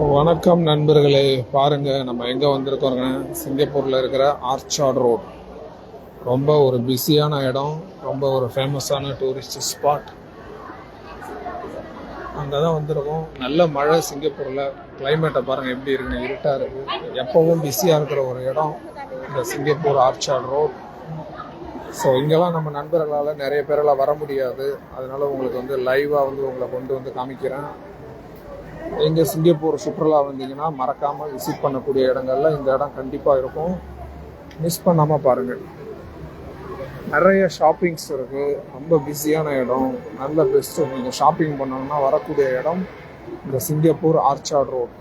வணக்கம் நண்பர்களே. பாருங்க நம்ம எங்க வந்திருக்கோங்க சிங்கப்பூர்ல இருக்கிற ஆர்ச்சார்ட் ரோட். ரொம்ப ஒரு பிஸியான இடம். ரொம்ப ஒரு ஃபேமஸான டூரிஸ்ட் ஸ்பாட். அங்கே தான் வந்திருக்கோம். நல்ல மழை சிங்கப்பூரில். கிளைமேட்டை பாருங்கள் எப்படி இருக்குன்னு இருட்டாக இருக்குது எப்போவும் பிஸியாக இருக்கிற ஒரு இடம். இந்த சிங்கப்பூர் ஆர்ச்சார்ட் ரோட். ஸோ இங்கெல்லாம் நம்ம நண்பர்களால் நிறைய பேரெல்லாம் வர முடியாது. அதனால் உங்களுக்கு வந்து லைவாக வந்து உங்களை கொண்டு வந்து காமிக்கிறேன். எங்கள் சிங்கப்பூர் சுற்றுலா வந்தீங்கன்னா மறக்காமல் விசிட் பண்ணக்கூடிய இடங்கள்ல இந்த இடம் கண்டிப்பாக இருக்கும். மிஸ் பண்ணாமல் பாருங்கள் நிறைய ஷாப்பிங்ஸ் இருக்குது ரொம்ப பிஸியான இடம். நல்ல பெஸ்ட்டு நீங்கள் ஷாப்பிங் பண்ணணும்னா வரக்கூடிய இடம் இந்த சிங்கப்பூர் ஆர்ச்சார்ட் ரோட்.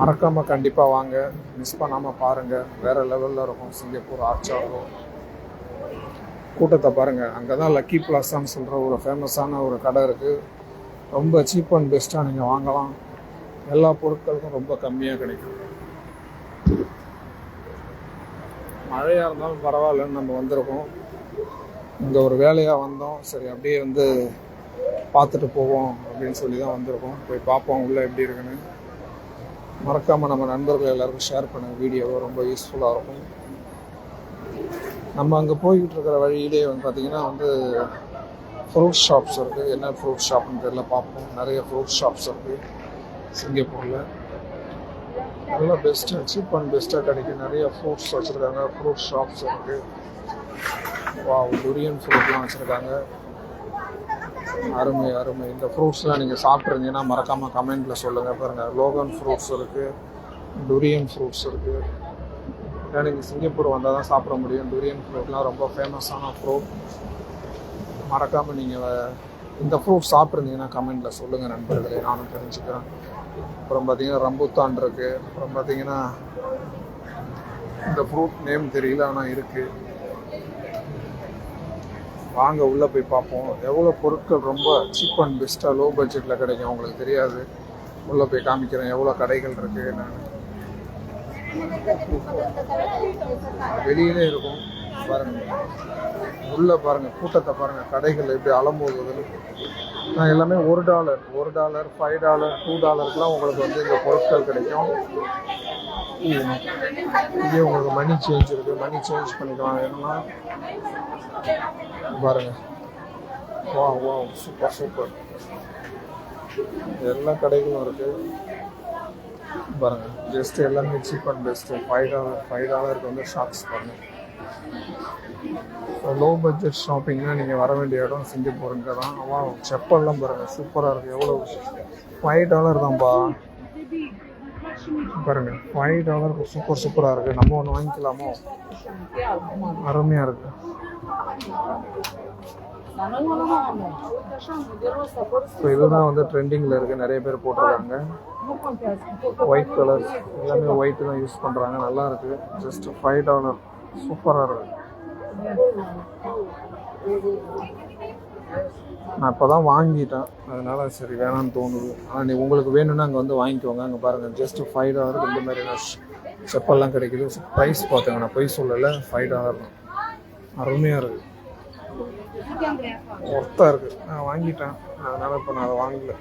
மறக்காமல் கண்டிப்பாக வாங்க. மிஸ் பண்ணாமல் பாருங்கள் வேறு லெவலில் இருக்கும் சிங்கப்பூர் ஆர்ச்சார்ட் ரோட். கூட்டத்தை பாருங்கள் அங்கே தான் லக்கி பிளாஸான்னு சொல்கிற ஒரு ஃபேமஸான ஒரு கடை இருக்குது ரொம்ப சீப் அண்ட் பெஸ்ட்டாக நீங்கள் வாங்கலாம். எல்லா பொருட்களுக்கும் ரொம்ப கம்மியாக கிடைக்கும். மழையாக இருந்தாலும் பரவாயில்லன்னு நம்ம வந்திருக்கோம். இந்த ஒரு வேலையாக வந்தோம். சரி அப்படியே வந்து பார்த்துட்டு போவோம் அப்படின்னு சொல்லி தான் வந்திருக்கோம். போய் பார்ப்போம் உள்ளே எப்படி இருக்குன்னு. மறக்காமல் நம்ம நண்பர்கள் எல்லாருக்கும் ஷேர் பண்ணுங்க. வீடியோவை ரொம்ப யூஸ்ஃபுல்லாக இருக்கும். நம்ம அங்கே போய்கிட்டு இருக்கிற வழியிலே வந்து பார்த்திங்கன்னா வந்து ஃப்ரூட் ஷாப்ஸ் இருக்குது என்ன ஃப்ரூட் ஷாப்னு தெரியல பார்ப்போம். நிறைய ஃப்ரூட் ஷாப்ஸ் இருக்குது சிங்கப்பூரில். நல்லா பெஸ்ட்டாக சீப் அண்ட் பெஸ்ட்டாக கிடைக்கும். நிறைய ஃப்ரூட்ஸ் வச்சுருக்காங்க. ஃப்ரூட் ஷாப்ஸ் இருக்குது வா துரியன் ஃப்ரூட்லாம் வச்சுருக்காங்க. அருமை அருமை. இந்த ஃப்ரூட்ஸ்லாம் நீங்கள் சாப்பிட்ருந்தீங்கன்னா மறக்காமல் கமெண்ட்டில் சொல்லுங்கள் பாருங்கள் லோகன் ஃப்ரூட்ஸ் இருக்குது டுரியன் ஃப்ரூட்ஸ் இருக்குது ஏன்னா நீங்கள் சிங்கப்பூர் வந்தால் தான் சாப்பிட முடியும். டுரியன் ஃப்ரூட்லாம் ரொம்ப ஃபேமஸான ஃப்ரூட் மறக்காமல் நீங்கள் இந்த ஃப்ரூட் சாப்பிட்ருந்தீங்கன்னா கமெண்ட்டில் சொல்லுங்கள் நண்பர்களே. நானும் தெரிஞ்சுக்கிறேன். அப்புறம் பார்த்தீங்கன்னா ரம்புத்தான் இருக்குது அப்புறம் பார்த்தீங்கன்னா இந்த ஃப்ரூட் நேம் தெரியல ஆனால் இருக்குது வாங்க உள்ளே போய் பார்ப்போம். எவ்வளோ பொருட்கள் ரொம்ப சீப் அண்ட் பெஸ்ட்டாக லோ பட்ஜெட்டில் கிடைக்கும் அவங்களுக்கு தெரியாது. உள்ளே போய் காமிக்கிறேன் எவ்வளோ கடைகள் இருக்குது நான் வெளியிலே இருக்கும். பாருங்க. உள்ளே பாருங்கள் கூட்டத்தை பாருங்கள் கடைகள் எப்படி அலம்போகுதுன்னு. நான் எல்லாமே ஒரு டாலர் ஒரு டாலர் ஃபைவ் டாலர் டூ டாலருக்குலாம் உங்களுக்கு வந்து இந்த பொருட்கள் கிடைக்கும். இதே உங்களுக்கு மணி சேஞ்ச் இருக்கு. மணி சேஞ்ச் பண்ணிக்கலாம். என்ன பாருங்க. வா வா சூப்பர் சூப்பர் எல்லா கடைகளும் இருக்கு. பாருங்க ஜஸ்ட் எல்லாமே cheap and best five dollar five டாலருக்கு வந்து ஷாப்ஸ் லோ பட்ஜெட் ஷாப்பிங்னா நீங்கள் வர வேண்டிய இடம் சிங்கப்பூருங்க தான். வா செப்பல்லாம் பாருங்க சூப்பராக இருக்குது எவ்வளோ ஃபைவ் டாலர் தான்ப்பா பாருங்க ஃபைவ் டாலர் சூப்பர் சூப்பராக இருக்குது நம்ம ஒன்று வாங்கிக்கலாமோ? அருமையாக இருக்குது ஸோ இதுதான் வந்து ட்ரெண்டிங்கில் இருக்குது நிறைய பேர் போட்டிருக்காங்க. ஒயிட் கலர் எல்லாமே ஒயிட் தான் யூஸ் பண்ணுறாங்க நல்லா இருக்கு. ஜஸ்ட் ஃபைவ் டாலர் சூப்பராக இருக்கு. நான் இப்போ தான் வாங்கிட்டேன். அதனால் சரி வேணாம்னு தோணுது. ஆனால் நீ உங்களுக்கு வேணும்னா அங்கே வந்து வாங்கிக்கோங்க. அங்கே பாருங்கள் ஜஸ்ட் ஃபைவ் டாலர் இந்த மாதிரியான செப்பல்லாம் கிடைக்குது. ப்ரைஸ் பார்த்தேங்க நான் பொய் சொல்லலை. ஃபைவ் டாலர் தான். அருமையாக இருக்குது ஒர்த்தாக இருக்குது நான் வாங்கிட்டேன். அதனால் இப்போ நான் அதை வாங்கல.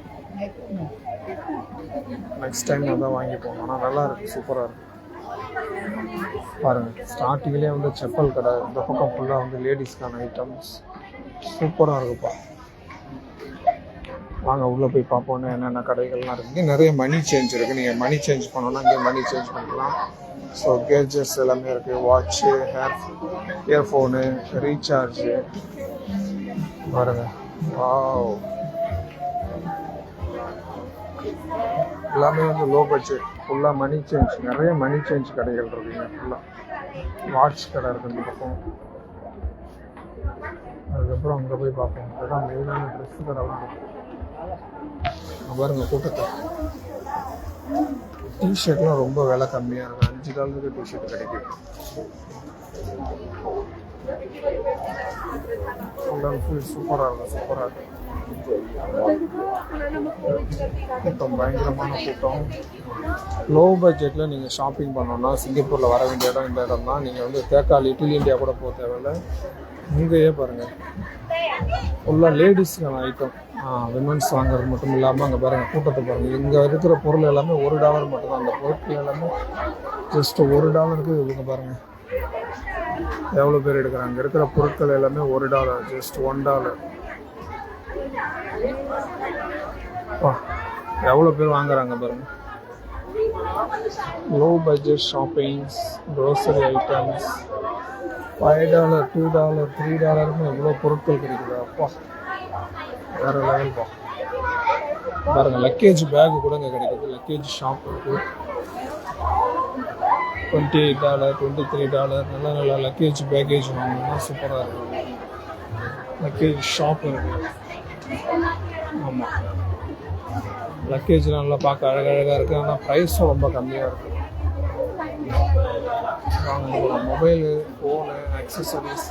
நெக்ஸ்ட் டைம் நான் தான் வாங்கிப்போம். ஆனால் நல்லா இருக்குது சூப்பராக இருக்குது பாருங்க ஸ்டார்டிங்லேயே வந்து செப்பல் கடை இந்த பக்கம் ஃபுல்லாக வந்து லேடிஸ்க்கான ஐட்டம்ஸ் சூப்பராக இருக்குப்பா. வாங்க உள்ளே போய் பார்ப்போம் என்னென்ன கடைகள்லாம் இருக்குது இங்கே நிறைய மணி சேஞ்ச் இருக்குது நீங்கள் மணி சேஞ்ச் பண்ணணும்னா இங்கே மணி சேஞ்ச் பண்ணிக்கலாம். ஸோ கேஜஸ் எல்லாமே இருக்குது வாட்ச்சு ஹேர் இயர்ஃபோனு ரீசார்ஜு பாருங்க. வாவ் எல்லாமே வந்து லோ பட்ஜெட் ஃபுல்லாக மணி சேஞ்ச் நிறைய மணி சேஞ்ச் கடைகள் இருக்குங்க ஃபுல்லாக வாட்ச் கடை இருக்கு இந்த பக்கம். அதுக்கப்புறம் அங்கே போய் பார்ப்போம். அதுதான் மெயினான ட்ரெஸ் கடை இருக்கு பாருங்க கூட்டத்தை. டிஷர்ட்லாம் ரொம்ப விலை கம்மியாக இருக்கும் அஞ்சு டாலருக்கு டிஷர்ட் கிடைக்கும் ஃபுல் அண்ட் ஃபுல் சூப்பராக இருக்கும் சூப்பராக இருக்கும் கூட்டம் பயங்கரமான கூட்டம். லோ பட்ஜெட்டில் நீங்கள் ஷாப்பிங் பண்ணோன்னா சிங்கப்பூரில் வர வேண்டிய இடம் இந்த இடம் தான் நீங்கள் வந்து தேக்கால் லிட்டில் இந்தியா கூட போக தேவையில்ல. இங்கேயே பாருங்கள் ஃபுல்லாக லேடிஸ்க்கான ஐட்டம் விமன்ஸ் வாங்குறது மட்டும் இல்லாமல் அங்கே பாருங்கள் கூட்டத்தை பாருங்கள் இங்கே இருக்கிற பொருள் எல்லாமே ஒரு டாலர் மட்டும்தான். அந்த பொருட்கள் எல்லாமே ஜஸ்ட் ஒரு டாலருக்கு இவங்க பாருங்கள் எவ்வளோ பேர் எடுக்கிறாங்க? அங்கே இருக்கிற பொருட்கள் எல்லாமே ஒரு டாலர் ஜஸ்ட் ஒன் டாலர் வா. எவ்வளோ பேர் வாங்குறாங்க பாருங்க. Low budget shoppings grocery items five dollar two dollar three டாலர்னு எவ்வளோ பொருட்கள் கிடைக்குது? அப்பா. வேற லெவல் பா. பாருங்கள் லக்கேஜ் பேக் கூட இங்கே கிடைக்குது. லக்கேஜ் ஷாப் இருக்கு. Twenty eight dollar twenty three dollar நல்ல நல்ல லக்கேஜ் பேக்கேஜ் வாங்கணும்னா சூப்பராக இருக்கும். லக்கேஜ் ஷாப் இருக்கு. ஆமாம் லக்கேஜ்லாம் நல்லா பார்க்க அழகழகாக இருக்குது ஆனால் ப்ரைஸும் ரொம்ப கம்மியாக இருக்குது வாங்க மொபைலு ஃபோனு அக்சசரிஸ்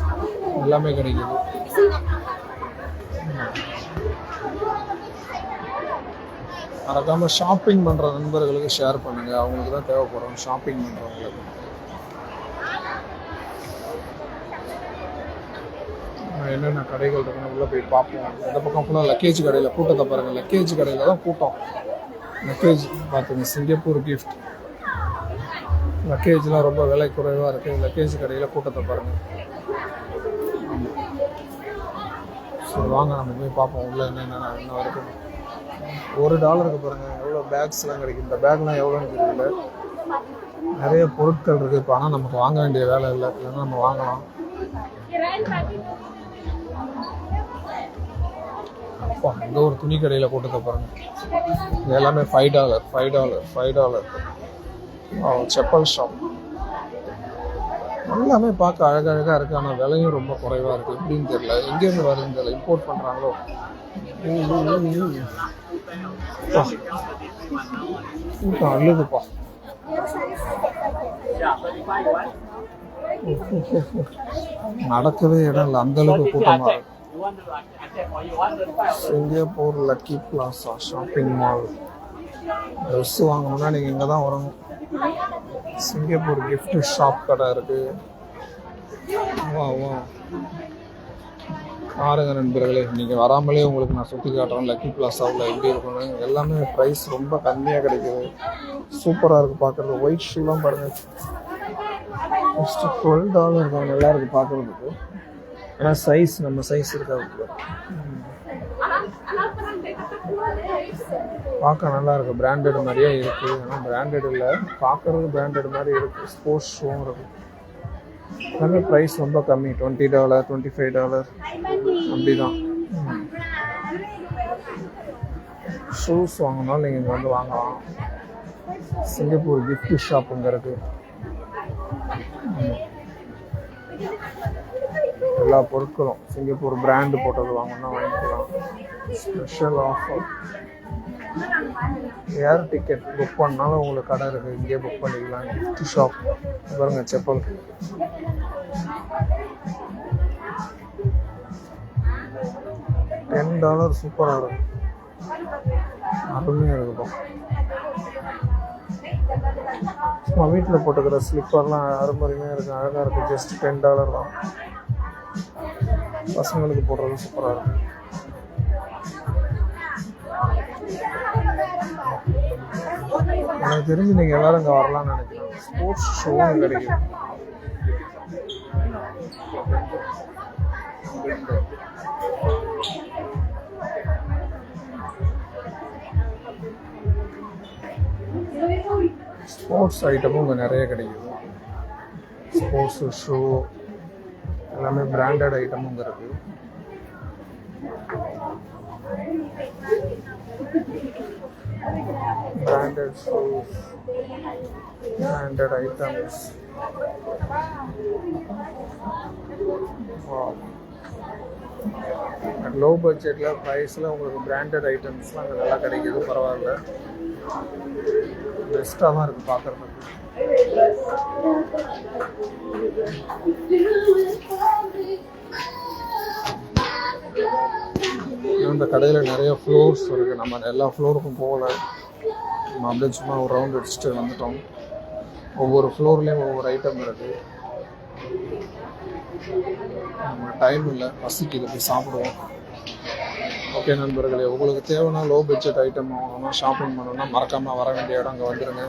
எல்லாமே கிடைக்குது. மறக்காமல் ஷாப்பிங் பண்ணுற நண்பர்களுக்கு ஷேர் பண்ணுங்கள் அவங்களுக்கு தான் தேவைப்படும் ஷாப்பிங் பண்ணுறவங்களுக்கு என்னென்ன கடைகள் இருக்குன்னு உள்ளே போய் பார்ப்போம். அந்த பக்கம் ஃபுல்லாக லக்கேஜ் கடையில் கூட்டத்தை பாருங்கள் லக்கேஜ் கடையில் தான் கூட்டம். லக்கேஜ் பார்த்துங்க சிங்கப்பூர் கிஃப்ட் லக்கேஜ்லாம் ரொம்ப விலை குறைவாக இருக்குது லக்கேஜ் கடையில் கூட்டத்தை பாருங்கள் சரி வாங்க நம்ம போய் பார்ப்போம் உள்ளே என்னென்ன என்ன இருக்குது ஒரு டாலருக்கு பாருங்கள் எவ்வளோ பேக்ஸ்லாம் கிடைக்கும் இந்த பேக்லாம் எவ்வளோன்னு தெரியல. நிறைய பொருட்கள் இருக்குது இப்போ ஆனால் நமக்கு வாங்க வேண்டிய வேலை இல்லை. இல்லைன்னா நம்ம வாங்கலாம். அப்பா இங்கே ஒரு துணி கடையில் கூட்டத்தை பாருங்க இது எல்லாமே five dollar five dollar five dollar chappal shop எல்லாமே பார்க்க அழகழகாக இருக்குது ஆனால் விலையும் ரொம்ப குறைவாக இருக்குது எப்படின்னு தெரியல. எங்கேருந்து வருதுன்னு தெரியல. இம்போர்ட் பண்ணுறாங்களோ கூட்டம் அழுதுப்பா. நடக்கவே இடம் இல்லை. அந்தளவுக்கு கூட்டமாக இருக்கும் Singapore Lucky Plaza shopping mall. Dress வாங்கணும்னா நீங்கள் இங்கே தான் வரணும். சிங்கப்பூர் கிஃப்ட் ஷாப் கடை இருக்குது வா வா. பாருங்க நண்பர்களே நீங்கள் வராமலே உங்களுக்கு நான் சுற்றி காட்டுறேன். லக்கி பிளாசாவில் எப்படி இருக்கணும் எல்லாமே ப்ரைஸ் ரொம்ப கம்மியாக கிடைக்குது. சூப்பராக இருக்குது பார்க்குறது ஒயிட் ஷூலாம் பாருங்கள் ஃபஸ்ட்டு டுவெல் டாலர் நல்லா இருக்குது பார்க்குறதுக்கு ஆனால் சைஸ் நம்ம சைஸ் இருக்காது. பார்க்க நல்லா இருக்கு. பிராண்டட் மாதிரியே இருக்கு. ஆனால் பிராண்டட் இல்லை. பார்க்கறது பிராண்டட் மாதிரி இருக்கு. ஸ்போர்ட்ஸ் ஷூவும் இருக்குது எல்லாமே ப்ரைஸ் ரொம்ப கம்மி. Twenty dollar twenty five dollar அப்படிதான். ஷூஸ் வாங்கினாலும் நீங்கள் இங்கே வந்து வாங்கலாம். சிங்கப்பூர் கிஃப்ட் ஷாப் இங்கே இருக்கு. எல்லா பொருட்களும். சிங்கப்பூர் பிராண்டு போட்டது வாங்கணும்னா வாங்கிக்கலாம். Special offer air ticket book பண்ணாலும் உங்களுக்கு கடை இருக்கு. இங்கேயே புக் பண்ணிக்கலாம். கிஃப்ட் ஷாப் பாருங்க செப்பல். டென் டாலர் சூப்பராக இருக்கும் அருமையாக இருக்கும் சும்மா வீட்டில் போட்டுக்கிற ஸ்லிப்பர்லாம் அருமையாக இருக்கு. அழகாக இருக்கும் ஜஸ்ட் டென் டாலர் தான். பசங்களுக்கு போடுறது சூப்பராக இருக்கும். எனக்கு தெரிஞ்சு நீங்கள் எல்லாரும் இங்கே வரலாம்னு நினைக்கிறேன். ஸ்போர்ட்ஸ் ஷோவும் கிடைக்கும். ஸ்போர்ட்ஸ் ஐட்டமும் இங்கே நிறைய கிடைக்குது. ஸ்போர்ட்ஸ் ஷோ எல்லாமே பிராண்டட் ஐட்டமும் இருக்குது branded shoes branded items low பட்ஜெட்டில் ப்ரைஸில் உங்களுக்கு பிராண்டட் ஐட்டம்ஸ்லாம் அங்கே நல்லா கிடைக்குது பரவாயில்ல. பெஸ்ட்டாக தான் இருக்குது பார்க்குறதுக்கு இந்த கடையில் நிறைய ஃப்ளோர்ஸ் இருக்குது நம்ம எல்லா ஃப்ளோருக்கும் போகல. நம்ம அப்படியே சும்மா ஒரு ரவுண்ட் அடிச்சுட்டு வந்துட்டோம். ஒவ்வொரு ஃப்ளோர்லேயும் ஒவ்வொரு ஐட்டம் இருக்குது நம்ம டைம் இல்லை. பசிக்குது. போய் சாப்பிடுவோம். ஓகே நண்பர்களே உங்களுக்கு தேவைன்னா லோ பட்ஜெட் ஐட்டம் வாங்கணும்னா ஷாப்பிங் பண்ணணும்னா மறக்காமல் வர வேண்டிய இடம் அங்கே வந்துடுங்க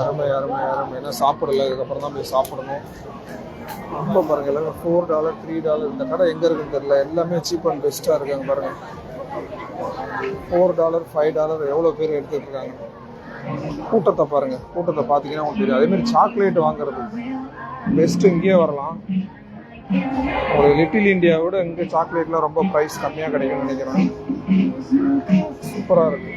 அருமை அருமை அருமை. ஏன்னா சாப்பிடல இதுக்கப்புறம் தான் போய் சாப்பிடணும். ரொம்ப பாருங்கள் எல்லாமே ஃபோர் டாலர் த்ரீ டாலர் இந்த கடை எங்கே இருக்குன்னு தெரியல. எல்லாமே சீப் அண்ட் பெஸ்ட்டாக இருக்காங்க பாருங்கள் ஃபோர் டாலர் ஃபைவ் டாலர் எவ்வளோ பேர் எடுத்துகிட்டு இருக்காங்க? கூட்டத்தை பாருங்கள் கூட்டத்தை பார்த்தீங்கன்னா உங்களுக்கு தெரியும். அதே சாக்லேட் வாங்குறது. பெஸ்ட்டு இங்கேயே வரலாம். ஒரு லிட்டில் இந்தியாவோட இங்கே சாக்லேட்லாம் ரொம்ப ப்ரைஸ் கம்மியாக கிடைக்கும்னு நினைக்கிறேன். சூப்பராக இருக்கு.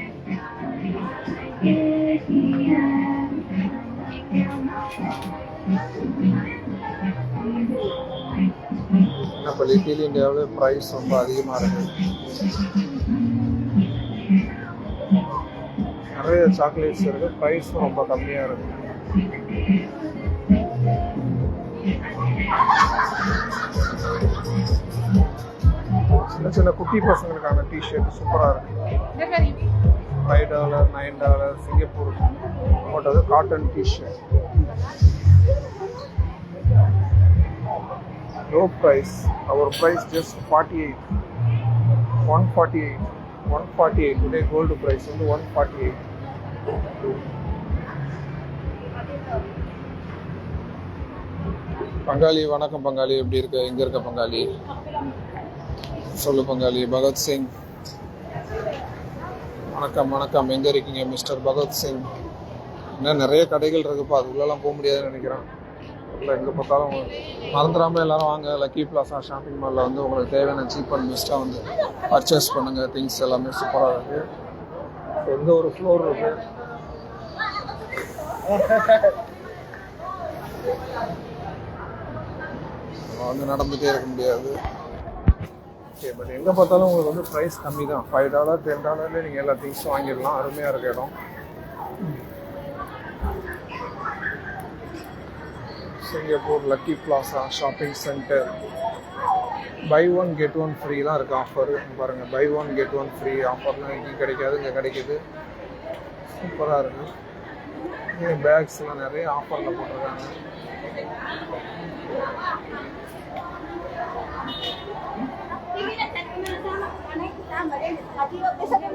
இப்போ லிட்டில் இந்தியாவில் ப்ரைஸ் ரொம்ப அதிகமாக இருக்கு. நிறைய சாக்லேட்ஸ் இருக்கு. ப்ரைஸும் ரொம்ப கம்மியாக இருக்கு. சின்ன சின்ன குட்டி பசங்களுக்கான டிஷர்ட் சூப்பராக இருக்கு. Five dollar nine dollar Singapore போட்டது cotton T shirt low price our price just forty eight one forty eight one forty eight today gold price வந்து ஒன் ஃபார்ட்டி எயிட் பங்காளி வணக்கம் பங்காளி. எப்படி இருக்க? எங்க இருக்க பங்காளி? சொல்லு பங்காளி பகத்சிங் வணக்கம் வணக்கம். எங்க இருக்கீங்க மிஸ்டர் பகத்சிங் இன்னும் நிறைய கடைகள் இருக்குப்பா. அதுக்குள்ளெல்லாம் போக முடியாதுன்னு நினைக்கிறேன். இல்லை எங்கே பார்த்தாலும் மறந்துடாமல் எல்லாரும் வாங்க. லக்கி பிளாசா ஷாப்பிங் மாலில் வந்து உங்களுக்கு தேவையான சீப் அண்ட் பெஸ்ட்டாக வந்து பர்ச்சேஸ் பண்ணுங்க. திங்ஸ் எல்லாமே சூப்பராக இருக்கு. எந்த ஒரு ஃப்ளோர் இருக்கு? வந்து நடந்துகிட்டே இருக்க முடியாது. ஓகே பட் எங்கே பார்த்தாலும் உங்களுக்கு வந்து ப்ரைஸ் கம்மி தான் ஃபைவ் டாலர் டென் டாலர்லேயே நீங்கள் எல்லா திங்ஸும் வாங்கிடலாம். அருமையாக இருக்க இடம். Singapore Lucky Plaza shopping centre buy one get one ஃப்ரீலாம் இருக்குது ஆஃபர் பாருங்கள் buy one get one free ஆஃபர்லாம் எங்கேயும் கிடைக்காது. இங்கே கிடைக்கிது. சூப்பராக இருக்குது பேக்ஸ்லாம் நிறைய ஆஃபரில் போட்டிருக்காங்க. ¿A ti no te sale